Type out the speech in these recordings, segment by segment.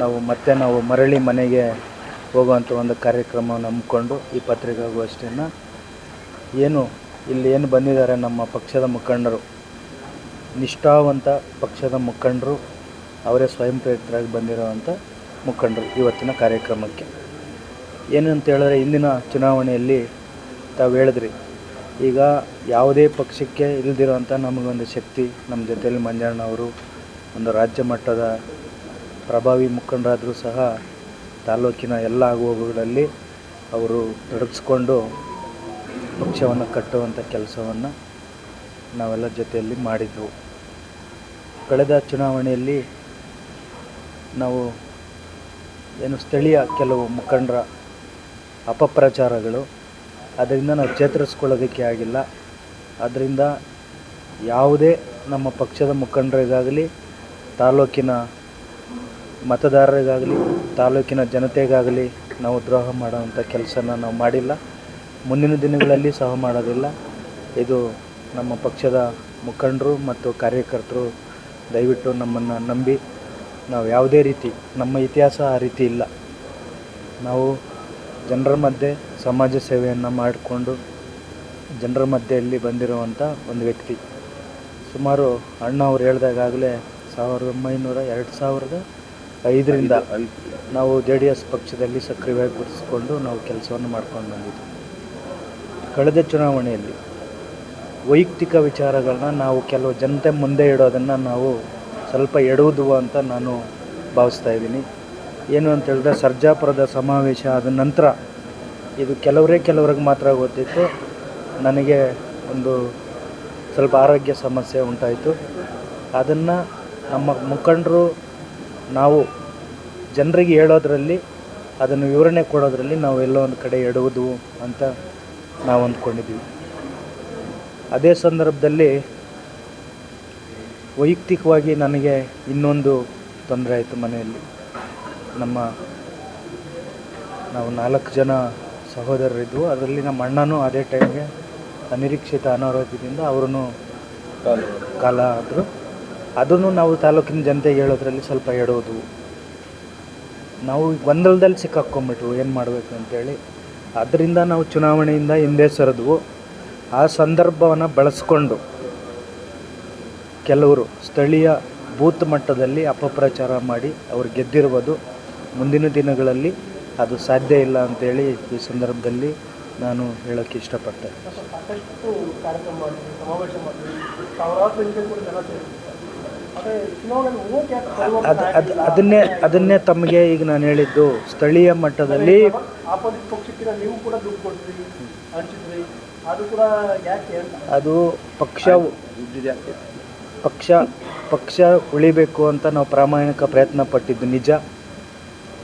ನಾವು ಮತ್ತೆ ನಾವು ಮರಳಿ ಮನೆಗೆ ಹೋಗುವಂಥ ಒಂದು ಕಾರ್ಯಕ್ರಮವನ್ನು ಹಮ್ಮಿಕೊಂಡು ಈ ಪತ್ರಿಕಾಗೋಷ್ಠಿಯನ್ನು ಏನು ಇಲ್ಲಿ ಏನು ಬಂದಿದ್ದಾರೆ ನಮ್ಮ ಪಕ್ಷದ ಮುಖಂಡರು, ನಿಷ್ಠಾವಂತ ಪಕ್ಷದ ಮುಖಂಡರು ಅವರೇ ಸ್ವಯಂ ಪ್ರೇರಿತರಾಗಿ ಬಂದಿರೋವಂಥ ಮುಖಂಡರು ಇವತ್ತಿನ ಕಾರ್ಯಕ್ರಮಕ್ಕೆ. ಏನಂತ ಹೇಳಿದ್ರೆ ಇಂದಿನ ಚುನಾವಣೆಯಲ್ಲಿ ತಾವು ಹೇಳಿದ್ರಿ, ಈಗ ಯಾವುದೇ ಪಕ್ಷಕ್ಕೆ ಇಲ್ದಿರೋಂಥ ನಮಗೊಂದು ಶಕ್ತಿ ನಮ್ಮ ಜೊತೆಯಲ್ಲಿ ಮಂಜಣ್ಣ ಅವರು ಒಂದು ರಾಜ್ಯ ಮಟ್ಟದ ಪ್ರಭಾವಿ ಮುಖಂಡರಾದರೂ ಸಹ ತಾಲೂಕಿನ ಎಲ್ಲ ಆಗುವಗಳಲ್ಲಿ ಅವರು ತೊಡಗಿಸ್ಕೊಂಡು ಪಕ್ಷವನ್ನು ಕಟ್ಟುವಂಥ ಕೆಲಸವನ್ನು ನಾವೆಲ್ಲ ಜೊತೆಯಲ್ಲಿ ಮಾಡಿದ್ದೆವು. ಕಳೆದ ಚುನಾವಣೆಯಲ್ಲಿ ನಾವು ಏನು ಸ್ಥಳೀಯ ಕೆಲವು ಮುಖಂಡರ ಅಪಪ್ರಚಾರಗಳು, ಅದರಿಂದ ನಾವು ಚೇತರಿಸ್ಕೊಳ್ಳೋದಕ್ಕೆ ಆಗಿಲ್ಲ. ಅದರಿಂದ ಯಾವುದೇ ನಮ್ಮ ಪಕ್ಷದ ಮುಖಂಡರಿಗಾಗಲಿ, ತಾಲೂಕಿನ ಮತದಾರರಿಗಾಗಲಿ, ತಾಲೂಕಿನ ಜನತೆಗಾಗಲಿ ನಾವು ದ್ರೋಹ ಮಾಡುವಂಥ ಕೆಲಸನ ನಾವು ಮಾಡಿಲ್ಲ. ಮುಂದಿನ ದಿನಗಳಲ್ಲಿ ಸಹ ಮಾಡೋದಿಲ್ಲ. ಇದು ನಮ್ಮ ಪಕ್ಷದ ಮುಖಂಡರು ಮತ್ತು ಕಾರ್ಯಕರ್ತರು ದಯವಿಟ್ಟು ನಮ್ಮನ್ನು ನಂಬಿ, ನಾವು ಯಾವುದೇ ರೀತಿ, ನಮ್ಮ ಇತಿಹಾಸ ಆ ರೀತಿ ಇಲ್ಲ. ನಾವು ಜನರ ಮಧ್ಯೆ ಸಮಾಜ ಸೇವೆಯನ್ನು ಮಾಡಿಕೊಂಡು ಜನರ ಮಧ್ಯೆಯಲ್ಲಿ ಬಂದಿರುವಂಥ ಒಂದು ವ್ಯಕ್ತಿ. ಸುಮಾರು ಅಣ್ಣ ಅವ್ರು ಹೇಳ್ದಾಗಲೇ ಸಾವಿರದ ಒಂಬೈನೂರ ಎರಡು ಸಾವಿರದ ಐದರಿಂದ ನಾವು ಜೆ ಡಿ ಎಸ್ ಪಕ್ಷದಲ್ಲಿ ಸಕ್ರಿಯವಾಗಿ ಗುರುತಿಸಿಕೊಂಡು ನಾವು ಕೆಲಸವನ್ನು ಮಾಡ್ಕೊಂಡು ಬಂದಿದ್ವಿ ಕಳೆದ ಚುನಾವಣೆಯಲ್ಲಿ ವೈಯಕ್ತಿಕ ವಿಚಾರಗಳನ್ನ ನಾವು ಕೆಲವು ಜನತೆ ಮುಂದೆ ಇಡೋದನ್ನು ನಾವು ಸ್ವಲ್ಪ ಎಡುವುದು ಅಂತ ನಾನು ಭಾವಿಸ್ತಾ ಇದ್ದೀನಿ. ಏನು ಅಂತ ಹೇಳಿದ್ರೆ ಸರ್ಜಾಪುರದ ಸಮಾವೇಶ ಆದ ನಂತರ ಇದು ಕೆಲವರೇ ಕೆಲವ್ರಿಗೆ ಮಾತ್ರ ಗೊತ್ತಿತ್ತು. ನನಗೆ ಒಂದು ಸ್ವಲ್ಪ ಆರೋಗ್ಯ ಸಮಸ್ಯೆ ಉಂಟಾಯಿತು. ಅದನ್ನು ನಮ್ಮ ಮುಖಂಡರು ನಾವು ಜನರಿಗೆ ಹೇಳೋದ್ರಲ್ಲಿ, ಅದನ್ನು ವಿವರಣೆ ಕೊಡೋದ್ರಲ್ಲಿ ನಾವು ಎಲ್ಲೋ ಒಂದು ಕಡೆ ಎಡುವುದು ಅಂತ ನಾವು ಅಂದ್ಕೊಂಡಿದ್ವಿ ಅದೇ ಸಂದರ್ಭದಲ್ಲಿ ವೈಯಕ್ತಿಕವಾಗಿ ನನಗೆ ಇನ್ನೊಂದು ತೊಂದರೆ ಆಯಿತು ಮನೆಯಲ್ಲಿ. ನಮ್ಮ ನಾವು ನಾಲ್ಕು ಜನ ಸಹೋದರರಿದ್ವು. ಅದರಲ್ಲಿ ನಮ್ಮ ಅಣ್ಣನೂ ಅದೇ ಟೈಮ್ಗೆ ಅನಿರೀಕ್ಷಿತ ಅನಾರೋಗ್ಯದಿಂದ ಅವರೂ ಕಾಲ ಆದರು. ಅದನ್ನು ನಾವು ತಾಲೂಕಿನ ಜನತೆಗೆ ಹೇಳೋದ್ರಲ್ಲಿ ಸ್ವಲ್ಪ ಎಡೋದು. ನಾವು ಗೊಂದಲದಲ್ಲಿ ಸಿಕ್ಕಾಕ್ಕೊಂಬಿಟ್ವು ಏನು ಮಾಡಬೇಕು ಅಂತೇಳಿ. ಅದರಿಂದ ನಾವು ಚುನಾವಣೆಯಿಂದ ಹಿಂದೆ ಸರಿದ್ವು. ಆ ಸಂದರ್ಭವನ್ನು ಬಳಸ್ಕೊಂಡು ಕೆಲವರು ಸ್ಥಳೀಯ ಬೂತ್ ಮಟ್ಟದಲ್ಲಿ ಅಪಪ್ರಚಾರ ಮಾಡಿ ಅವ್ರು ಗೆದ್ದಿರುವುದು ಮುಂದಿನ ದಿನಗಳಲ್ಲಿ ಅದು ಸಾಧ್ಯ ಇಲ್ಲ ಅಂತೇಳಿ ಈ ಸಂದರ್ಭದಲ್ಲಿ ನಾನು ಹೇಳೋಕ್ಕೆ ಇಷ್ಟಪಡ್ತೇನೆ. ಅದು ಅದು ಅದನ್ನೇ ಅದನ್ನೇ ತಮಗೆ ಈಗ ನಾನು ಹೇಳಿದ್ದು ಸ್ಥಳೀಯ ಮಟ್ಟದಲ್ಲಿ ಆಪೋಸಿಟ್ ಪಕ್ಷಕ್ಕಿಂತ ನೀವು ಕೂಡ ದುಡ್ಡು ಕೊಟ್ರಿ ಹಂಚಿದ್ರಿ ಅದು ಕೂಡ ಯಾಕೆ ಅದು ಪಕ್ಷ ಪಕ್ಷ ಪಕ್ಷ ಉಳಿಬೇಕು ಅಂತ ನಾವು ಪ್ರಾಮಾಣಿಕ ಪ್ರಯತ್ನ ಪಟ್ಟಿದ್ದು ನಿಜ.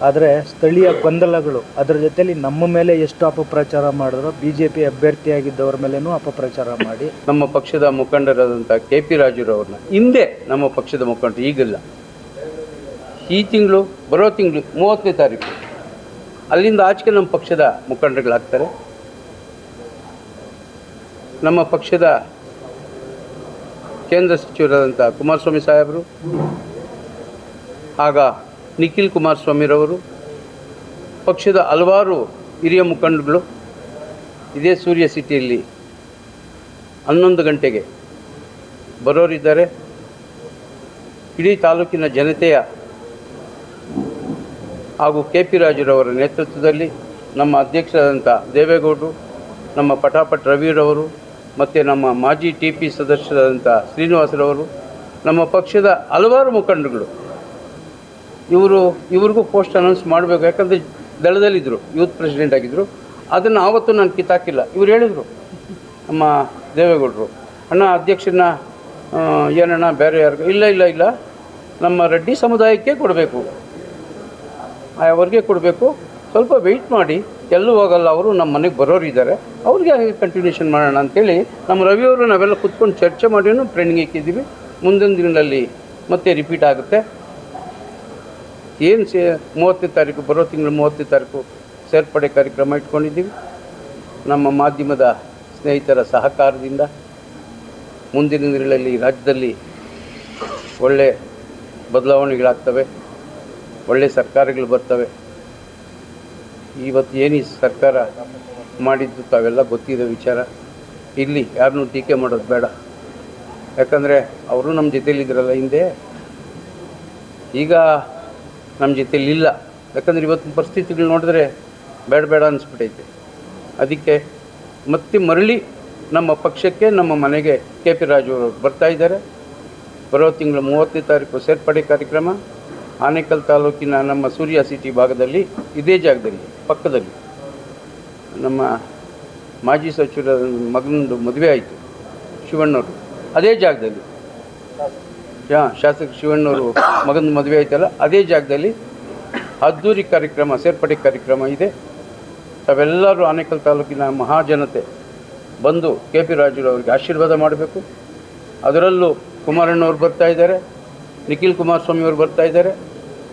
ಆದರೆ ಸ್ಥಳೀಯ ಗೊಂದಲಗಳು, ಅದರ ಜೊತೆಯಲ್ಲಿ ನಮ್ಮ ಮೇಲೆ ಎಷ್ಟು ಅಪಪ್ರಚಾರ ಮಾಡಿದ್ರು ಬಿ ಜೆ ಪಿ ಅಭ್ಯರ್ಥಿಯಾಗಿದ್ದವರ ಮೇಲೇನೂ ಅಪಪ್ರಚಾರ ಮಾಡಿ. ನಮ್ಮ ಪಕ್ಷದ ಮುಖಂಡರಾದಂಥ ಕೆ ಪಿ ರಾಜುರವ್ರನ್ನ ಹಿಂದೆ ನಮ್ಮ ಪಕ್ಷದ ಮುಖಂಡರು ಈಗಿಲ್ಲ. ಈ ತಿಂಗಳು, ಬರೋ ತಿಂಗಳು ಮೂವತ್ತನೇ ತಾರೀಕು, ಅಲ್ಲಿಂದ ಆಚೆಗೆ ನಮ್ಮ ಪಕ್ಷದ ಮುಖಂಡರುಗಳಾಗ್ತಾರೆ. ನಮ್ಮ ಪಕ್ಷದ ಕೇಂದ್ರ ಸಚಿವರಾದಂಥ ಕುಮಾರಸ್ವಾಮಿ ಸಾಹೇಬರು, ಆಗ ನಿಖಿಲ್ ಕುಮಾರಸ್ವಾಮಿರವರು ಪಕ್ಷದ ಹಲವಾರು ಹಿರಿಯ ಮುಖಂಡಗಳು ಇದೇ ಸೂರ್ಯ ಸಿಟಿಯಲ್ಲಿ ಹನ್ನೊಂದು ಗಂಟೆಗೆ ಬರೋರಿದ್ದಾರೆ. ಇಡೀ ತಾಲೂಕಿನ ಜನತೆಯ ಹಾಗೂ ಕೆ ಪಿ ರಾಜುರವರ ನೇತೃತ್ವದಲ್ಲಿ ನಮ್ಮ ಅಧ್ಯಕ್ಷರಾದಂಥ ದೇವೇಗೌಡರು, ನಮ್ಮ ಪಟಾಪಟ್ ರವಿರವರು ಮತ್ತು ನಮ್ಮ ಮಾಜಿ ಟಿ ಪಿ ಸದಸ್ಯರಾದಂಥ ಶ್ರೀನಿವಾಸರವರು, ನಮ್ಮ ಪಕ್ಷದ ಹಲವಾರು ಮುಖಂಡರುಗಳು ಇವರು, ಇವ್ರಿಗೂ ಪೋಸ್ಟ್ ಅನೌನ್ಸ್ ಮಾಡಬೇಕು. ಯಾಕಂದರೆ ದಳದಲ್ಲಿದ್ದರು ಯೂತ್ ಪ್ರೆಸಿಡೆಂಟ್ ಆಗಿದ್ದರು ಅದನ್ನು ಆವತ್ತು ನಾನು ಕಿತ್ತಾಕಿಲ್ಲ. ಇವ್ರು ಹೇಳಿದರು, ನಮ್ಮ ದೇವೇಗೌಡರು. ಅಣ್ಣ ಅಧ್ಯಕ್ಷನ ಏನಣ್ಣ, ಬೇರೆ ಯಾರಿಗೂ ಇಲ್ಲ ಇಲ್ಲ ಇಲ್ಲ. ನಮ್ಮ ರೆಡ್ಡಿ ಸಮುದಾಯಕ್ಕೆ ಕೊಡಬೇಕು. ಅವ್ರಿಗೆ ಕೊಡಬೇಕು. ಸ್ವಲ್ಪ ವೆಯ್ಟ್ ಮಾಡಿ. ಎಲ್ಲೂ ಹೋಗಲ್ಲ. ಅವರು ನಮ್ಮ ಮನೆಗೆ ಬರೋರು ಇದ್ದಾರೆ. ಅವ್ರಿಗೆ ಕಂಟಿನ್ಯೂಷನ್ ಮಾಡೋಣ ಅಂತೇಳಿ ನಮ್ಮ ರವಿಯವರು ನಾವೆಲ್ಲ ಕುತ್ಕೊಂಡು ಚರ್ಚೆ ಮಾಡಿನೂ ಟ್ರೈನಿಂಗ್ ಇಕ್ಕಿದ್ದೀವಿ ಮುಂದಿನ ದಿನದಲ್ಲಿ ಮತ್ತೆ ರಿಪೀಟ್ ಆಗುತ್ತೆ. ಏನು ಸೇ ಮೂವತ್ತನೇ ತಾರೀಕು, ಬರೋ ತಿಂಗಳು ಮೂವತ್ತನೇ ತಾರೀಕು ಸೇರ್ಪಡೆ ಕಾರ್ಯಕ್ರಮ ಇಟ್ಕೊಂಡಿದ್ದೀವಿ. ನಮ್ಮ ಮಾಧ್ಯಮದ ಸ್ನೇಹಿತರ ಸಹಕಾರದಿಂದ ಮುಂದಿನ ದಿನಗಳಲ್ಲಿ ರಾಜ್ಯದಲ್ಲಿ ಒಳ್ಳೆ ಬದಲಾವಣೆಗಳಾಗ್ತವೆ, ಒಳ್ಳೆ ಸರ್ಕಾರಗಳು ಬರ್ತವೆ. ಇವತ್ತು ಏನು ಸರ್ಕಾರ ಮಾಡಿದ್ದು ತಾವೆಲ್ಲ ಗೊತ್ತಿದೆ ವಿಚಾರ. ಇಲ್ಲಿ ಯಾರನ್ನೂ ಟೀಕೆ ಮಾಡೋದು ಬೇಡ. ಯಾಕಂದರೆ ಅವರು ನಮ್ಮ ಜೊತೆಯಲ್ಲಿದ್ದರಲ್ಲ ಹಿಂದೆ. ಈಗ ನಮ್ಮ ಜೊತೇಲಿ ಇಲ್ಲ. ಯಾಕಂದರೆ ಇವತ್ತಿನ ಪರಿಸ್ಥಿತಿಗಳು ನೋಡಿದ್ರೆ ಬೇಡ ಬೇಡ ಅನಿಸ್ಬಿಟ್ಟೈತೆ. ಅದಕ್ಕೆ ಮತ್ತೆ ಮರಳಿ ನಮ್ಮ ಪಕ್ಷಕ್ಕೆ, ನಮ್ಮ ಮನೆಗೆ ಕೆ ಪಿ ರಾಜು ಅವರು ಬರ್ತಾ ಇದ್ದಾರೆ. ಬರೋ ತಿಂಗಳು ಮೂವತ್ತನೇ ತಾರೀಕು ಸೇರ್ಪಡೆ ಕಾರ್ಯಕ್ರಮ. ಆನೇಕಲ್ ತಾಲೂಕಿನ ನಮ್ಮ ಸೂರ್ಯ ಸಿಟಿ ಭಾಗದಲ್ಲಿ ಇದೇ ಜಾಗದಲ್ಲಿ, ಪಕ್ಕದಲ್ಲಿ. ನಮ್ಮ ಮಾಜಿ ಸಚಿವರ ಮಗನದು ಮದುವೆ ಆಯಿತು, ಶಿವಣ್ಣವರು. ಅದೇ ಜಾಗದಲ್ಲಿ. ಶಾಸಕ ಶಿವಣ್ಣವರು ಮಗನ ಮದುವೆ ಆಯ್ತಲ್ಲ, ಅದೇ ಜಾಗದಲ್ಲಿ ಅದ್ದೂರಿ ಕಾರ್ಯಕ್ರಮ, ಸೇರ್ಪಡೆ ಕಾರ್ಯಕ್ರಮ ಇದೆ. ತಾವೆಲ್ಲರೂ ಆನೇಕಲ್ ತಾಲೂಕಿನ ಮಹಾಜನತೆ ಬಂದು ಕೆ ಪಿ ರಾಜುರವರಿಗೆ ಆಶೀರ್ವಾದ ಮಾಡಬೇಕು. ಅದರಲ್ಲೂ ಕುಮಾರಣ್ಣವರು ಬರ್ತಾ ಇದ್ದಾರೆ, ನಿಖಿಲ್ ಕುಮಾರಸ್ವಾಮಿಯವರು ಬರ್ತಾ ಇದ್ದಾರೆ.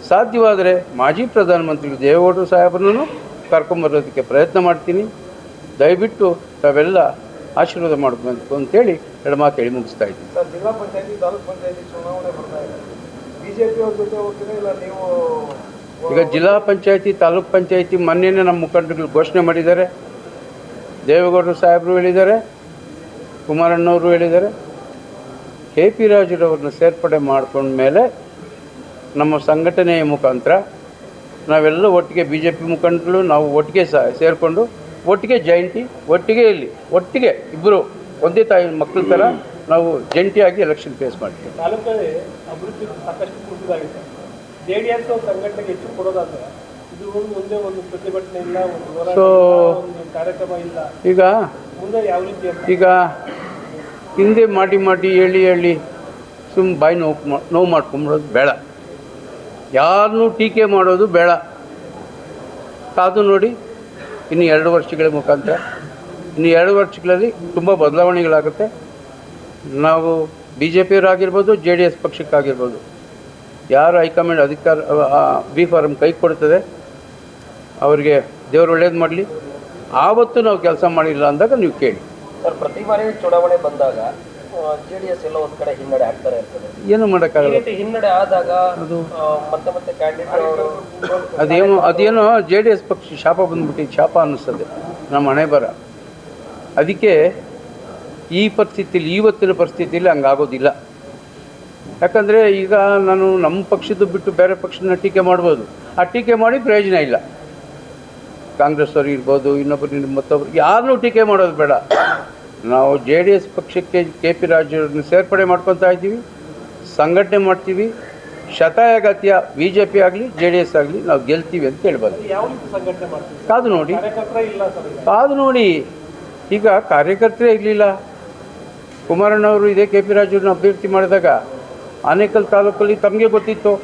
ಸಾಧ್ಯವಾದರೆ ಮಾಜಿ ಪ್ರಧಾನಮಂತ್ರಿ ದೇವೇಗೌಡರು ಸಾಹೇಬರನ್ನು ಕರ್ಕೊಂಬರೋದಕ್ಕೆ ಪ್ರಯತ್ನ ಮಾಡ್ತೀನಿ. ದಯವಿಟ್ಟು ತಾವೆಲ್ಲ ಆಶೀರ್ವಾದ ಮಾಡಬೇಕು ಅಂತೇಳಿ ಎರಡು ಮಾತು ಹೇಳಿ ಮುಗಿಸ್ತಾ ಇದ್ದೀನಿ. ಸರ್ ಜಿಲ್ಲಾ ಪಂಚಾಯತಿ ತಾಲೂಕ್ ಪಂಚಾಯತಿ ಚುನಾವಣೆ ಬರ್ತಾ ಇದೆ. ಜೊತೆ ಹೋಗ್ತೀರಾ ಇಲ್ಲ ನೀವು ಈಗ ಜಿಲ್ಲಾ ಪಂಚಾಯತಿ ತಾಲೂಕ್ ಪಂಚಾಯತಿ ಮೊನ್ನೆನೇ ನಮ್ಮ ಮುಖಂಡರುಗಳು ಘೋಷಣೆ ಮಾಡಿದ್ದಾರೆ. ದೇವೇಗೌಡರು ಸಾಹೇಬರು ಹೇಳಿದ್ದಾರೆ ಕುಮಾರಣ್ಣವರು ಹೇಳಿದ್ದಾರೆ. ಕೆ ಪಿ ರಾಜುರವ್ರನ್ನ ಸೇರ್ಪಡೆ ಮಾಡ್ಕೊಂಡ್ಮೇಲೆ ನಮ್ಮ ಸಂಘಟನೆಯ ಮುಖಾಂತರ ನಾವೆಲ್ಲ ಒಟ್ಟಿಗೆ ಬಿ ಜೆ ಪಿ ಮುಖಂಡರು ನಾವು ಒಟ್ಟಿಗೆ ಸಹ ಸೇರಿಕೊಂಡು ಒಟ್ಟಿಗೆ ಜಯಂತಿ ಒಟ್ಟಿಗೆ ಇಲ್ಲಿ ಒಟ್ಟಿಗೆ ಇಬ್ಬರು ಒಂದೇ ತಾಯಿ ಮಕ್ಕಳ ಥರ ನಾವು ಜಂಟಿಯಾಗಿ ಎಲೆಕ್ಷನ್ ಫೇಸ್ ಮಾಡ್ತೀವಿ. ತಾಲೂಕಲ್ಲಿ ಅಭಿವೃದ್ಧಿ ಸಾಕಷ್ಟು ಕುರಿತಾಗಿದೆ ಜೆ ಡಿ ಎಸ್ ಸಂಘಟನೆಗೆ ಹೆಚ್ಚು ಕೊಡೋದಾದರೆ ಇದು ಒಂದೇ ಮುಂದೆ ಒಂದು ಪ್ರತಿಭಟನೆ ಇಲ್ಲ ಒಂದು ಕಾರ್ಯಕ್ರಮ ಇಲ್ಲ. ಈಗ ಮುಂದೆ ಯಾವ ರೀತಿ ಈಗ ಹಿಂದೆ ಮಾಡಿ ಮಾಡಿ ಹೇಳಿ ಹೇಳಿ ಸುಮ್ಮ ಬಾಯಿ ನೋವು ನೋವು ಮಾಡ್ಕೊಂಬಿಡೋದು ಬೇಡ. ಯಾರನ್ನೂ ಟೀಕೆ ಮಾಡೋದು ಬೇಡ. ಕಾದು ನೋಡಿ ಇನ್ನು ಎರಡು ವರ್ಷಗಳ ಮುಖಾಂತರ. ಇನ್ನು ಎರಡು ವರ್ಷಗಳಲ್ಲಿ ತುಂಬ ಬದಲಾವಣೆಗಳಾಗುತ್ತೆ. ನಾವು ಬಿ ಜೆ ಪಿಯವರಾಗಿರ್ಬೋದು ಜೆ ಡಿ ಎಸ್ ಪಕ್ಷಕ್ಕಾಗಿರ್ಬೋದು. ಯಾರು ಹೈಕಮಾಂಡ್ ಅಧಿಕಾರ ಬಿ ಫಾರಂ ಕೈ ಕೊಡ್ತದೆ, ಅವರಿಗೆ ದೇವರು ಒಳ್ಳೇದು ಮಾಡಲಿ. ಆವತ್ತು ನಾವು ಕೆಲಸ ಮಾಡಿಲ್ಲ ಅಂದಾಗ ನೀವು ಕೇಳಿ. ಸರ್, ಪ್ರತಿ ಬಾರಿ ಚುನಾವಣೆ ಬಂದಾಗ ಜೆ ಡಿ ಎಸ್ ಎಲ್ಲ ಒಂದ್ ಕಡೆ ಹಿನ್ನಡೆ ಆಗ್ತಾರೆ ಇರ್ತದೆ ಏನು ಈ ಮಾಡೋಕ್ಕಾಗಲ್ಲ ರೀತಿ ಹಿನ್ನಡೆ ಆದಾಗ ಆ, ಮತ್ತೆ ಮತ್ತೆ ಕ್ಯಾಂಡಿಡೇಟ್ ಅವರು ಅದೇನು ಅದೇನೋ ಜೆ ಡಿ ಎಸ್ ಪಕ್ಷ ಶಾಪ ಬಂದ್ಬಿಟ್ಟು ಶಾಪ ಅನ್ನಿಸ್ತದೆ ನಮ್ಮ ಹಣೆ ಬರ. ಅದಕ್ಕೆ ಈ ಪರಿಸ್ಥಿತಿಯಲ್ಲಿ ಇವತ್ತಿನ ಪರಿಸ್ಥಿತಿಯಲ್ಲಿ ಹಂಗಾಗೋದಿಲ್ಲ ಯಾಕಂದರೆ ಈಗ ನಾನು ನಮ್ಮ ಪಕ್ಷದ್ದು ಬಿಟ್ಟು ಬೇರೆ ಪಕ್ಷನ ಟೀಕೆ ಮಾಡ್ಬೋದು. ಆ ಟೀಕೆ ಮಾಡಿ ಪ್ರಯೋಜನ ಇಲ್ಲ. ಕಾಂಗ್ರೆಸ್ ಅವ್ರು ಇರ್ಬೋದು ಇನ್ನೊಬ್ಬರು ಮತ್ತೊಬ್ರು ಯಾರನ್ನೂ ಟೀಕೆ ಮಾಡೋದು ಬೇಡ. ನಾವು ಜೆ ಡಿ ಎಸ್ ಪಕ್ಷಕ್ಕೆ ಕೆ ಪಿ ರಾಜರನ್ನು ಸೇರ್ಪಡೆ ಮಾಡ್ಕೊತಾ ಇದ್ದೀವಿ ಸಂಘಟನೆ ಮಾಡ್ತೀವಿ ಶತಾಯಗತಿಯ ಬಿ ಜೆ ಪಿ ಆಗಲಿ ಜೆ ಡಿ ಎಸ್ ಆಗಲಿ ನಾವು ಗೆಲ್ತೀವಿ ಅಂತ ಮಾಡ್ತೀವಿ ಕಾದು ನೋಡಿ. ಕಾದು ನೋಡಿ. ಈಗ ಕಾರ್ಯಕರ್ತರೇ ಇರಲಿಲ್ಲ. ಕುಮಾರಣ್ಣವರು ಇದೇ ಕೆ ಪಿ ರಾಜುರನ್ನ ಅಭ್ಯರ್ಥಿ ಮಾಡಿದಾಗ ಆನೇಕಲ್ ತಾಲೂಕಲ್ಲಿ ತಮಗೆ ಗೊತ್ತಿತ್ತು.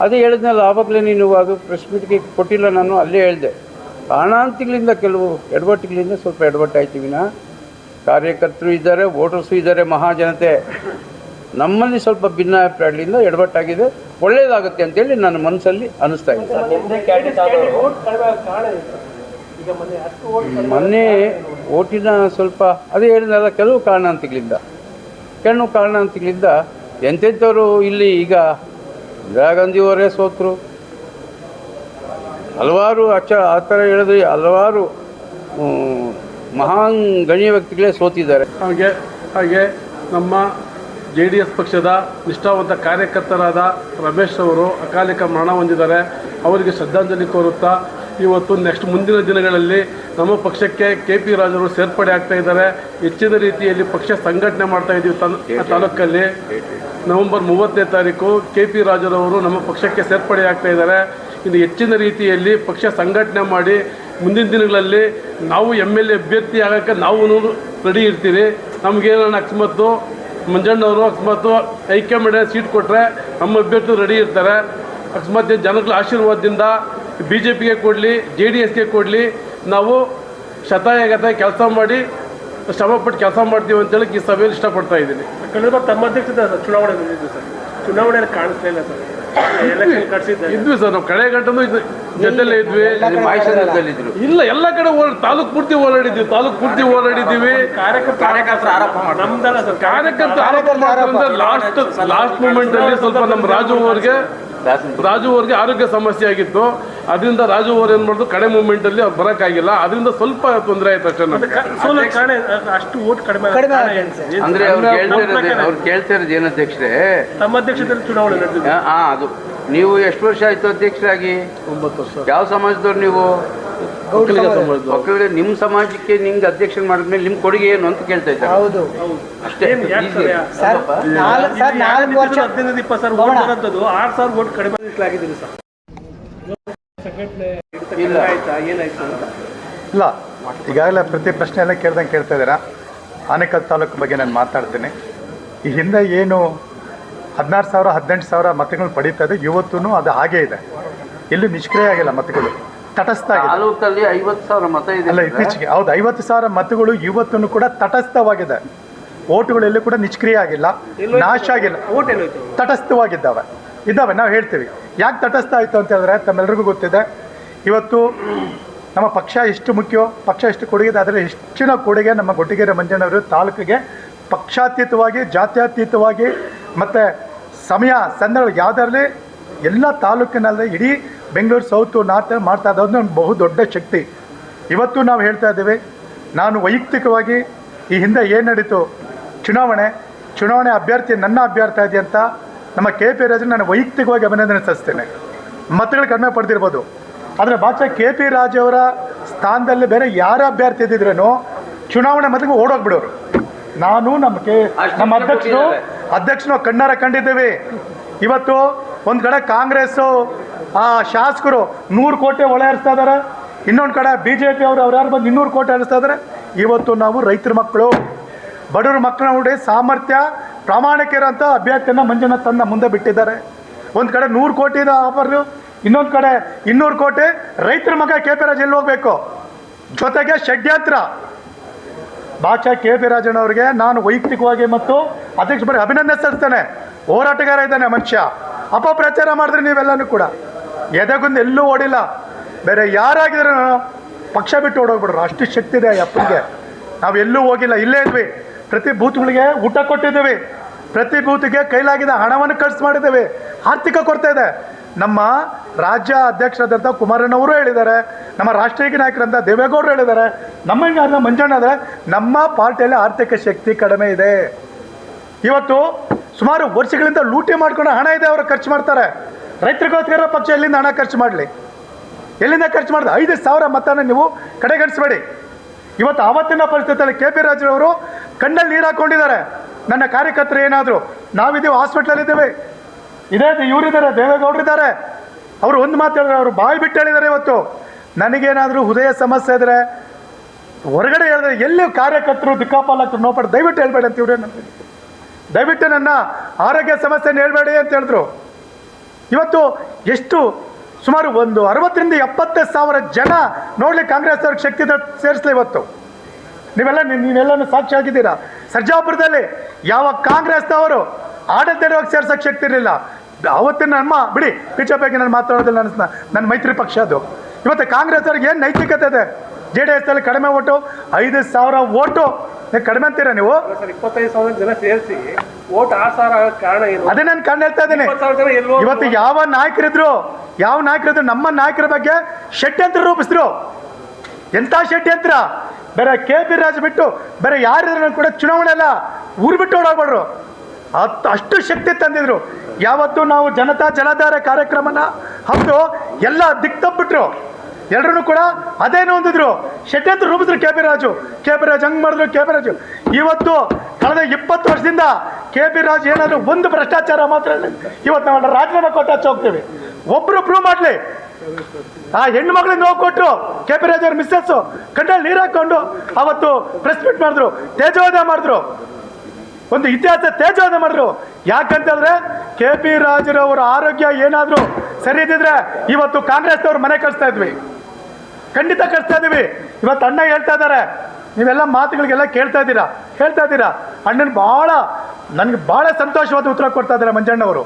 ಅದೇ ಹೇಳಿದ್ನಲ್ಲ ಆವಾಗಲೇ ನೀನು ಅದು ಪ್ರೆಸ್ ಮೀಟ್ಗೆ ಕೊಟ್ಟಿಲ್ಲ ನಾನು ಅಲ್ಲೇ ಹೇಳಿದೆ. ಕಾರಣಾಂತಿಗಳಿಂದ ಕೆಲವು ಎಡವಟ್ಟುಗಳಿಂದ ಸ್ವಲ್ಪ ಎಡವಟ್ಟಾಯ್ತು ವಿನ ಕಾರ್ಯಕರ್ತರು ಇದ್ದಾರೆ ವೋಟರ್ಸು ಇದ್ದಾರೆ ಮಹಾಜನತೆ. ನಮ್ಮಲ್ಲಿ ಸ್ವಲ್ಪ ಭಿನ್ನಾಭಿಪ್ರಾಯಗಳಿಂದ ಎಡವಟ್ಟಾಗಿದೆ. ಒಳ್ಳೆಯದಾಗುತ್ತೆ ಅಂತೇಳಿ ನನ್ನ ಮನಸ್ಸಲ್ಲಿ ಅನಿಸ್ತಾ ಇದೆ. ಮೊನ್ನೆ ಓಟಿನ ಸ್ವಲ್ಪ ಅದೇ ಹೇಳಿದ್ನಲ್ಲ ಕೆಲವು ಕಾರಣಾಂತಿಗಳಿಂದ ಕೆಲವು ಕಾರಣಾಂತಿಗಳಿಂದ ಎಂತೆಂಥವ್ರು ಇಲ್ಲಿ ಈಗ ಇಂದಿರಾ ಗಾಂಧಿಯವರೇ ಸೋತರು. ಹಲವಾರು ಅಚ್ಚ ಆ ಥರ ಹೇಳಿದ್ರೆ ಹಲವಾರು ಮಹಾನ್ ಗಣ್ಯ ವ್ಯಕ್ತಿಗಳೇ ಸೋತಿದ್ದಾರೆ. ಹಾಗೆ ಹಾಗೆ ನಮ್ಮ ಜೆ ಡಿ ಎಸ್ ಪಕ್ಷದ ನಿಷ್ಠಾವಂತ ಕಾರ್ಯಕರ್ತರಾದ ರಮೇಶ್ ಅವರು ಅಕಾಲಿಕ ಮರಣ ಹೊಂದಿದ್ದಾರೆ. ಅವರಿಗೆ ಶ್ರದ್ಧಾಂಜಲಿ ಕೋರುತ್ತಾ ಇವತ್ತು ನೆಕ್ಸ್ಟ್ ಮುಂದಿನ ದಿನಗಳಲ್ಲಿ ನಮ್ಮ ಪಕ್ಷಕ್ಕೆ ಕೆ ಪಿ ರಾಜರು ಸೇರ್ಪಡೆ ಆಗ್ತಾ ಇದ್ದಾರೆ. ಹೆಚ್ಚಿನ ರೀತಿಯಲ್ಲಿ ಪಕ್ಷ ಸಂಘಟನೆ ಮಾಡ್ತಾ ಇದ್ದೀವಿ ತನ್- ತಾಲೂಕಲ್ಲಿ. ನವೆಂಬರ್ ಮೂವತ್ತನೇ ತಾರೀಕು ಕೆ ಪಿ ರಾಜರವರು ನಮ್ಮ ಪಕ್ಷಕ್ಕೆ ಸೇರ್ಪಡೆ ಆಗ್ತಾ ಇದ್ದಾರೆ. ಇನ್ನು ಹೆಚ್ಚಿನ ರೀತಿಯಲ್ಲಿ ಪಕ್ಷ ಸಂಘಟನೆ ಮಾಡಿ ಮುಂದಿನ ದಿನಗಳಲ್ಲಿ ನಾವು ಎಂ ಎಲ್ ಎ ಅಭ್ಯರ್ಥಿ ಆಗೋಕ್ಕೆ ನಾವು ರೆಡಿ ಇರ್ತೀವಿ. ನಮಗೇನ ಅಕಸ್ಮಾತು ಮಂಜಣ್ಣವರು ಅಕಸ್ಮಾತು ಹೈಕಮಾಂಡ್ ಸೀಟ್ ಕೊಟ್ಟರೆ ನಮ್ಮ ಅಭ್ಯರ್ಥಿ ರೆಡಿ ಇರ್ತಾರೆ. ಅಕಸ್ಮಾತ್ ಜನಗಳ ಆಶೀರ್ವಾದದಿಂದ ಬಿ ಜೆ ಪಿಗೆ ಕೊಡಲಿ ಜೆ ಡಿ ಎಸ್ಗೆ ಕೊಡಲಿ ನಾವು ಶತಾಯಗತ ಕೆಲಸ ಮಾಡಿ ಶ್ರಮಪಟ್ಟು ಕೆಲಸ ಮಾಡ್ತೀವಿ ಅಂತೇಳಿ ಈ ಸಭೆಯಲ್ಲಿ ಇಷ್ಟಪಡ್ತಾ ಇದ್ದೀನಿ. ಕಳೆದ ತಮ್ಮ ಅಧ್ಯಕ್ಷತೆ ಚುನಾವಣೆ ಸರ್. ಚುನಾವಣೆಯಲ್ಲಿ ಕಾಣಿಸ್ತಾ ಇಲ್ಲ ಸರ್. ಇದ್ವಿ ಸರ್ ನಾವು ಕಡೆ ಗಂಟನೂ ಇದ್- ಜೊತೆಲೇ ಇದ್ವಿ. ಇದ್ರು ಇಲ್ಲ ಎಲ್ಲ ಕಡೆ ಓಡ್ ತಾಲೂಕ್ ಪೂರ್ತಿ ಓಡಾಡಿದ್ವಿ ತಾಲೂಕ್ ಪೂರ್ತಿ ಓಡಾಡಿದ್ದೀವಿ. ಕಾರ್ಯಕರ್ತ ಕಾರ್ಯಕರ್ತರ ಆರೋಪ ನಮ್ದಲ್ಲ ಸರ್ ಕಾರ್ಯಕರ್ತ ಆರೋಪ ಲಾಸ್ಟ್ ಲಾಸ್ಟ್ ಮೂಮೆಂಟ್ ಅಲ್ಲಿ ಸ್ವಲ್ಪ ನಮ್ಮ ರಾಜು ಅವರಿಗೆ ರಾಜು ಅವ್ರಿಗೆ ಆರೋಗ್ಯ ಸಮಸ್ಯೆ ಆಗಿತ್ತು. ಅದರಿಂದ ರಾಜು ಅವ್ರು ಏನ್ ಮಾಡಿದ್ರು ಕಡೆ ಮೂಮೆಂಟಲ್ಲಿ ಅವ್ರು ಬರೋಕ್ಕಾಗಿಲ್ಲ ಅದರಿಂದ ಸ್ವಲ್ಪ ತೊಂದರೆ ಆಯ್ತು ಅಷ್ಟೇ ನಮ್ಗೆ. ಸೋಲು ಕಾರಣ ಅಷ್ಟು ಓಟ್ ಕಡಿಮೆ? ಅಂದ್ರೆ ಅವ್ರು ಕೇಳ್ತಾ ಇರೋದು ಏನು ಅಧ್ಯಕ್ಷರೇ? ತಮ್ಮ ಅಧ್ಯಕ್ಷತೆಯಲ್ಲಿ ಚುನಾವಣೆ ನಡೆದಿದೆ. ಹಾ ಅದು. ನೀವು ಎಷ್ಟು ವರ್ಷ ಆಯ್ತು ಅಧ್ಯಕ್ಷರಾಗಿ? ಒಂಬತ್ತು ವರ್ಷ. ಯಾವ ಸಮಾಜದವ್ರು ನೀವು? ಒಕ್ಕಲಿಗ ಸಮಾಜದವ್ರು. ಒಕ್ಕಲಿಗ ನಿಮ್ಮ ಸಮಾಜಕ್ಕೆ ನಿಮ್ಗೆ ಅಧ್ಯಕ್ಷ ಮಾಡಿದ್ಮೇಲೆ ನಿಮ್ಮ ಕೊಡುಗೆ ಏನು ಅಂತ ಕೇಳ್ತಾ ಇದ್ದಾರೆ. ಹೌದು. ಅಷ್ಟೇ. ಸರ್? ನಾಲ್ಕು ಸರ್ ನಾಲ್ಕು ವರ್ಷ ಹದಿನೈದು ಇಪ್ಪತ್ತು ಸಾವಿರ ಓಟ್ ಬರೋಂಥದ್ದು? ಆರು ಸಾವಿರ ಓಟ್ ಕಡಿಮೆ ಆಗಿದ್ದೀನಿ ಸರ್. ಇಲ್ಲ. ಆಯ್ತಾ? ಏನಾಯ್ತು ಅಂತ? ಇಲ್ಲ. ಈಗಾಗಲೇ ಪ್ರತಿ ಪ್ರಶ್ನೆ ಎಲ್ಲ ಕೇಳ್ದಂಗೆ ಕೇಳ್ತಾ ಇದ್ದೀರಾ. ಆನೇಕಲ್ ತಾಲೂಕು ಬಗ್ಗೆ ನಾನು ಮಾತಾಡ್ತೀನಿ. ಈ ಹಿಂದೆ ಏನು ಹದಿನಾರು ಸಾವಿರ ಹದಿನೆಂಟು ಸಾವಿರ ಮತಗಳು ಪಡೀತಾ ಇದೆ. ಇವತ್ತೂ ಅದು ಹಾಗೇ ಇದೆ. ಎಲ್ಲೂ ನಿಷ್ಕ್ರಿಯ ಆಗಿಲ್ಲ ಮತಗಳು. ತಟಸ್ಥ ಆಗಿದೆ ತಾಲೂಕಲ್ಲಿ ಐವತ್ತು ಸಾವಿರ ಮತ ಇದೆ ಅಲ್ಲ ಇತ್ತೀಚೆಗೆ. ಹೌದು ಐವತ್ತು ಸಾವಿರ ಮತಗಳು ಇವತ್ತೂ ಕೂಡ ತಟಸ್ಥವಾಗಿದೆ. ಓಟುಗಳೆಲ್ಲೂ ಕೂಡ ನಿಷ್ಕ್ರಿಯ ಆಗಿಲ್ಲ. ನಾಶ ಆಗಿಲ್ಲ. ತಟಸ್ಥವಾಗಿದ್ದಾವೆ. ಇದ್ದಾವೆ ನಾವು ಹೇಳ್ತೀವಿ. ಯಾಕೆ ತಟಸ್ಥ ಆಯಿತು ಅಂತ ಹೇಳಿದ್ರೆ ತಮ್ಮೆಲ್ಲರಿಗೂ ಗೊತ್ತಿದೆ. ಇವತ್ತು ನಮ್ಮ ಪಕ್ಷ ಎಷ್ಟು ಮುಖ್ಯವೋ ಪಕ್ಷ ಎಷ್ಟು ಕೊಡುಗೆ ಇದೆ ಅದರ ಹೆಚ್ಚಿನ ಕೊಡುಗೆ ನಮ್ಮ ಗೊಟ್ಟಿಗೆರೆ ಮಂಜಣ್ಣವರು ತಾಲೂಕಿಗೆ ಪಕ್ಷಾತೀತವಾಗಿ ಜಾತ್ಯಾತೀತವಾಗಿ ಮತ್ತು ಸಮಯ ಸಂದರ್ಭ ಯಾವುದರಲ್ಲಿ ಎಲ್ಲ ತಾಲೂಕಿನಲ್ಲಿ ಇಡೀ ಬೆಂಗಳೂರು ಸೌತು ನಾರ್ತ್ ಮಾಡ್ತಾ ಇದ್ದದ್ದು ಒಂದು ಬಹು ದೊಡ್ಡ ಶಕ್ತಿ. ಇವತ್ತು ನಾವು ಹೇಳ್ತಾ ಇದ್ದೀವಿ ನಾನು ವೈಯಕ್ತಿಕವಾಗಿ ಈ ಹಿಂದೆ ಏನು ನಡೀತು? ಚುನಾವಣೆ ಚುನಾವಣೆ ಅಭ್ಯರ್ಥಿ ನನ್ನ ಅಭ್ಯರ್ಥಿ ಇದೆ ಅಂತ ನಮ್ಮ ಕೆ ಪಿ ರಾಜನ್ ನಾನು ವೈಯಕ್ತಿಕವಾಗಿ ಅಭಿನಂದನೆ ಸಲ್ಲಿಸ್ತೇನೆ. ಮತಗಳು ಕಡಿಮೆ ಪಡೆದಿರ್ಬೋದು. ಆದರೆ ಬಾಚ ಕೆ ಪಿ ರಾಜವರ ಅವರ ಸ್ಥಾನದಲ್ಲಿ ಬೇರೆ ಯಾರ ಅಭ್ಯರ್ಥಿ ಇದ್ದಿದ್ರೇನು ಚುನಾವಣೆ ಮತಕ್ಕೆ ಓಡೋಗ್ಬಿಡೋರು. ನಾನು ನಮ್ಮ ಕೆ ನಮ್ಮ ಅಧ್ಯಕ್ಷರು ಅಧ್ಯಕ್ಷನು ಕಣ್ಣಾರ ಕಂಡಿದ್ದೇವೆ. ಇವತ್ತು ಒಂದು ಕಡೆ ಕಾಂಗ್ರೆಸ್ಸು, ಆ, ಶಾಸಕರು ನೂರು ಕೋಟಿ ಒಳ ಹರಿಸ್ತಾ ಇದ್ದಾರೆ ಇನ್ನೊಂದು ಕಡೆ ಬಿ ಜೆ ಪಿ ಅವರು ಅವ್ರು ಯಾರು ಬಂದು ಇನ್ನೂರು ಕೋಟಿ ಹರಿಸ್ತಾ ಇದ್ದಾರೆ ಇವತ್ತು ನಾವು ರೈತರ ಮಕ್ಕಳು, ಬಡವ್ರ ಮಕ್ಕಳ ನೋಡಿ ಸಾಮರ್ಥ್ಯ ಪ್ರಾಮಾಣಿಕರಂತ ಅಭ್ಯರ್ಥಿಯನ್ನು ಮಂಜುನ ತನ್ನ ಮುಂದೆ ಬಿಟ್ಟಿದ್ದಾರೆ. ಒಂದು ಕಡೆ ನೂರು ಕೋಟಿ ಆಫರು ಇನ್ನೊಂದು ಕಡೆ ಇನ್ನೂರು ಕೋಟಿ ರೈತರ ಮಗ ಕೆ ಪಿ ರಾಜ್ ಎಲ್ಲಿ ಹೋಗ್ಬೇಕು? ಜೊತೆಗೆ ಷಡ್ಯಂತ್ರ. ಬಾಚಾ ಕೆ ಪಿ ರಾಜಣ್ಣವ್ರಿಗೆ ನಾನು ವೈಯಕ್ತಿಕವಾಗಿ ಮತ್ತು ಅಧ್ಯಕ್ಷ ಬರೀ ಅಭಿನಂದನೆ ಸಲ್ಲಿಸ್ತೇನೆ ಹೋರಾಟಗಾರ ಇದ್ದಾನೆ ಮನುಷ್ಯ. ಅಪಪ್ರಚಾರ ಮಾಡಿದ್ರೆ ನೀವೆಲ್ಲನೂ ಕೂಡ. ಎದೆಗುಂದು ಎಲ್ಲೂ ಓಡಿಲ್ಲ. ಬೇರೆ ಯಾರಾಗಿದ್ರು ಪಕ್ಷ ಬಿಟ್ಟು ಓಡೋಗ್ಬಿಡ್ರು. ಅಷ್ಟು ಶಕ್ತಿ ಇದೆ ಅಪ್ಪನಿಗೆ. ನಾವು ಎಲ್ಲೂ ಹೋಗಿಲ್ಲ. ಇಲ್ಲೇ ಇದ್ವಿ. ಪ್ರತಿ ಬೂತ್ಗಳಿಗೆ ಊಟ ಕೊಟ್ಟಿದ್ದೀವಿ. ಪ್ರತಿ ಬೂತ್ಗೆ ಕೈಲಾಗಿದ್ದ ಹಣವನ್ನು ಖರ್ಚು ಮಾಡಿದ್ದೀವಿ. ಆರ್ಥಿಕ ಕೊರತೆ ಇದೆ. ನಮ್ಮ ರಾಜ್ಯ ಅಧ್ಯಕ್ಷರಾದಂಥ ಕುಮಾರಣ್ಣವರು ಹೇಳಿದ್ದಾರೆ, ನಮ್ಮ ರಾಷ್ಟ್ರೀಯ ನಾಯಕರಂತ ದೇವೇಗೌಡರು ಹೇಳಿದ್ದಾರೆ, ನಮ್ಮ ಮಂಜಣ್ಣ ಆದರೆ ನಮ್ಮ ಪಾರ್ಟಿಯಲ್ಲಿ ಆರ್ಥಿಕ ಶಕ್ತಿ ಕಡಿಮೆ ಇದೆ. ಇವತ್ತು ಸುಮಾರು ವರ್ಷಗಳಿಂದ ಲೂಟಿ ಮಾಡ್ಕೊಂಡು ಹಣ ಇದೆ, ಅವರು ಖರ್ಚು ಮಾಡ್ತಾರೆ. ರೈತರಿಗೋಸ್ಕರ ಪಕ್ಷ ಎಲ್ಲಿಂದ ಹಣ ಖರ್ಚು ಮಾಡಲಿ? ಎಲ್ಲಿಂದ ಖರ್ಚು ಮಾಡಿದ? ಐದು ಸಾವಿರ ಮತನ ನೀವು ಕಡೆಗಣಿಸಬೇಡಿ. ಇವತ್ತು ಆವತ್ತಿನ ಪರಿಸ್ಥಿತಿಯಲ್ಲಿ ಕೆ ಪಿ ರಾಜರವರು ಕಣ್ಣಲ್ಲಿ ನೀರು ಹಾಕೊಂಡಿದ್ದಾರೆ. ನನ್ನ ಕಾರ್ಯಕರ್ತರು ಏನಾದರೂ, ನಾವಿದ್ದೀವಿ ಹಾಸ್ಪಿಟ್ಲಲ್ಲಿ ಇದ್ದೇವೆ ಇದೇ ಇವರಿದ್ದಾರೆ ದೇವೇಗೌಡರಿದ್ದಾರೆ ಅವರು ಒಂದು ಮಾತು ಹೇಳಿದ್ರೆ ಅವರು ಬಾಯಿ ಬಿಟ್ಟು ಹೇಳಿದ್ದಾರೆ ಇವತ್ತು. ನನಗೇನಾದರೂ ಹೃದಯ ಸಮಸ್ಯೆ ಇದ್ದರೆ ಹೊರಗಡೆ ಹೇಳಿದ್ರೆ ಎಲ್ಲಿ ಕಾರ್ಯಕರ್ತರು ದಿಕ್ಕಾಪಾಲಕರು ನೋಡ್ಬೇಡಿ, ದಯವಿಟ್ಟು ಹೇಳ್ಬೇಡಿ ಅಂತ ಇವ್ರೆ ನನ್ನ ದಯವಿಟ್ಟು ನನ್ನ ಆರೋಗ್ಯ ಸಮಸ್ಯೆನ ಹೇಳ್ಬೇಡಿ ಅಂತ ಹೇಳಿದ್ರು. ಇವತ್ತು ಎಷ್ಟು ಸುಮಾರು ಒಂದು ಅರವತ್ತರಿಂದ ಎಪ್ಪತ್ತು ಸಾವಿರ ಜನ ನೋಡಲಿ ಕಾಂಗ್ರೆಸ್ ಅವ್ರಿಗೆ ಶಕ್ತಿ ಸೇರಿಸ್ಲಿ ಇವತ್ತು. ನೀವೆಲ್ಲ ನೀ- ನೀವೆಲ್ಲನೂ ಸಾಕ್ಷಿ ಆಗಿದ್ದೀರಾ? ಸರ್ಜಾಪುರದಲ್ಲಿ ಯಾವ ಕಾಂಗ್ರೆಸ್ನವರು ಆಡಳಿತವಾಗಿ ಸೇರ್ಸೋಕ್ಕೆ ಶಕ್ತಿ ಇರಲಿಲ್ಲ. ಅವತ್ತಿನ ನಮ್ಮ ಬಿಡಿ ಬಿಜೆಪಿಗೆ ನಾನು ಮಾತಾಡೋದಿಲ್ಲ ನನ್ನ ನನ್ನ ಮೈತ್ರಿ ಪಕ್ಷ ಅದು. ಇವತ್ತು ಕಾಂಗ್ರೆಸ್ ಅವ್ರಿಗೆ ಏನು ನೈತಿಕತೆ ಇದೆ? ಜೆ ಡಿ ಎಸ್ ಅಲ್ಲಿ ಕಡಿಮೆ ಓಟು ಐದು ಸಾವಿರ ಓಟು. ನೀವು ಕಡಿಮೆ ಅಂತೀರಾ ನೀವು? ಇಪ್ಪತ್ತೈದು ಸಾವಿರ ಜನ ಸೇರಿಸಿ ಓಟ್ ಆರು ಸಾವಿರ ಕಾರಣ ಅದೇ ನಾನು ಕಂಡು ಹೇಳ್ತಾ ಇದ್ದೀನಿ ಇವತ್ತು ಯಾವ ನಾಯಕರಿದ್ರು ಯಾವ ನಾಯಕರಿದ್ರು ನಮ್ಮ ನಾಯಕರ ಬಗ್ಗೆ ಷಡ್ಯಂತ್ರ ರೂಪಿಸಿದ್ರು. ಎಂಥ ಷಡ್ಯಂತ್ರ ಬೇರೆ ಕೆ ಪಿ ರಾಜ್ ಬಿಟ್ಟು ಬೇರೆ ಯಾರಿದ್ರು ಕೂಡ ಚುನಾವಣೆ ಅಲ್ಲ ಊರು ಬಿಟ್ಟು ಓಡಾಡ್ಬೇಡ್ರು ಅತ್ ಅಷ್ಟು ಶಕ್ತಿ ತಂದಿದ್ರು. ಯಾವತ್ತು ನಾವು ಜನತಾ ಜಲಧಾರ ಕಾರ್ಯಕ್ರಮನ ಹತ್ತು ಎಲ್ಲ ದಿಕ್ ತಪ್ಪಿಟ್ರು. ಎಲ್ಲರೂ ಕೂಡ ಅದೇನು ಹೊಂದಿದ್ರು ಷಡ್ಯಂತ್ರ ರೂಪಿಸಿದ್ರು K P Raju K P Raj ಹಂಗೆ ಮಾಡಿದ್ರು ಕೆ ಪಿ ರಾಜು ಇವತ್ತು ಕಳೆದ ಇಪ್ಪತ್ತು ವರ್ಷದಿಂದ ಕೆ ಪಿ ರಾಜ್ ಏನಾದರೂ ಒಂದು ಭ್ರಷ್ಟಾಚಾರ ಮಾತ್ರ. ಇವತ್ತು ನಾವು ರಾಜೀನಾಮೆ ಕೊಟ್ಟು ಹಚ್ಚಿ ಹೋಗ್ತೀವಿ. ಒಬ್ಬರು ಪ್ರೂವ್ ಮಾಡಲಿ. ಆ ಹೆಣ್ಣು ಮಗಳಿಗೆ ನೋವು ಕೊಟ್ಟರು ಕೆ ಪಿ ರಾಜ್ ಅವ್ರ ಮಿಸ್ಸಸ್ಸು ಕಣ್ಣಲ್ಲಿ ನೀರು ಹಾಕೊಂಡು ಅವತ್ತು ಪ್ರೆಸ್ ಮೀಟ್ ಮಾಡಿದ್ರು. ತೇಜವಾದ ಮಾಡಿದ್ರು. ಒಂದು ಇತಿಹಾಸ ತೇಜೋವಧ ಮಾಡಿದ್ರು ಯಾಕಂತಂದ್ರೆ ಕೆ ಪಿ ರಾಜರವರ ಆರೋಗ್ಯ ಏನಾದರೂ ಸರಿ ಇದ್ದಿದ್ರೆ ಇವತ್ತು ಕಾಂಗ್ರೆಸ್ನವ್ರು ಮನೆ ಕಳಿಸ್ತಾ ಇದ್ವಿ. ಖಂಡಿತ ಕಳಿಸ್ತಾ ಇದೀವಿ. ಇವತ್ತು ಅಣ್ಣ ಹೇಳ್ತಾ ಇದ್ದಾರೆ. ನೀವೆಲ್ಲ ಮಾತುಗಳಿಗೆಲ್ಲ ಕೇಳ್ತಾ ಇದ್ದೀರಾ? ಹೇಳ್ತಾ ಇದ್ದೀರಾ? ಅಣ್ಣನ ಭಾಳ, ನನಗೆ ಭಾಳ ಸಂತೋಷವಾದ ಉತ್ತರ ಕೊಡ್ತಾ ಇದ್ದಾರೆ ಮಂಜಣ್ಣವರು.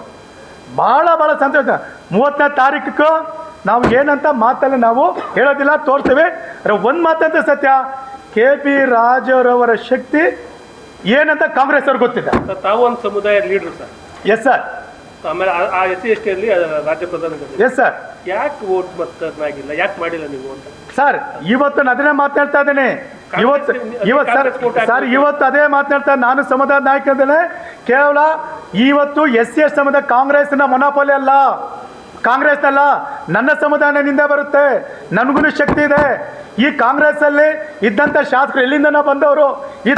ಭಾಳ ಭಾಳ ಸಂತೋಷ. ಮೂವತ್ತನೇ ತಾರೀಕು ನಾವು ಏನಂತ ಮಾತಲ್ಲಿ ನಾವು ಹೇಳೋದಿಲ್ಲ, ತೋರಿಸ್ತೀವಿ. ಒಂದು ಮಾತಂತ ಸತ್ಯ. ಕೆ ಪಿ ರಾಜರವರ ಶಕ್ತಿ ಏನಂತ ಕಾಂಗ್ರೆಸ್ ಅವ್ರಿಗೆ ಗೊತ್ತಿದೆ ಸರ್, ತಾವು ಒಂದು ಸಮುದಾಯ ಲೀಡರ್ ಸರ್. ಎಸ್ ಸರ್ ಆಮೇಲೆ ಆ- ಆ ಎಸ್ ಸಿ ಎಸ್ ಟಿಯಲ್ಲಿ ರಾಜ್ಯ ಪ್ರಧಾನ ಎಸ್ ಸರ್ ಯಾಕೆ ವೋಟ್ ಮತದಾರನಾಗಿಲ್ಲ? ಯಾಕೆ ಮಾಡಿಲ್ಲ ನೀವು ಅಂತ? ಸರ್ ಇವತ್ತು ನಾನು ಅದನ್ನೇ ಮಾತಾಡ್ತಾ ಇದ್ದೇನೆ. ಇವತ್ತು ಇವತ್ತು ಸರ್ ಸರ್ ಇವತ್ತು ಅದೇ ಮಾತಾಡ್ತಾ ನಾನು ಸಮುದಾಯ ನಾಯಕ ಇದ್ದೇನೆ ಕೇವಲ ಇವತ್ತು ಎಸ್ ಸಿ ಎಸ್ ಸಮುದಾಯ ಕಾಂಗ್ರೆಸ್ನ ಮೊನೋಪೋಲಿ ಅಲ್ಲ. ಕಾಂಗ್ರೆಸ್ ಅಲ್ಲ ನನ್ನ ಸಮುದಾಯನಿಂದ ಬರುತ್ತೆ. ನನಗೂ ಶಕ್ತಿ ಇದೆ. ಈ ಕಾಂಗ್ರೆಸ್ ಅಲ್ಲಿ ಇದ್ದಂತ ಶಾಸಕರು ಎಲ್ಲಿಂದನೋ ಬಂದವರು. ಈ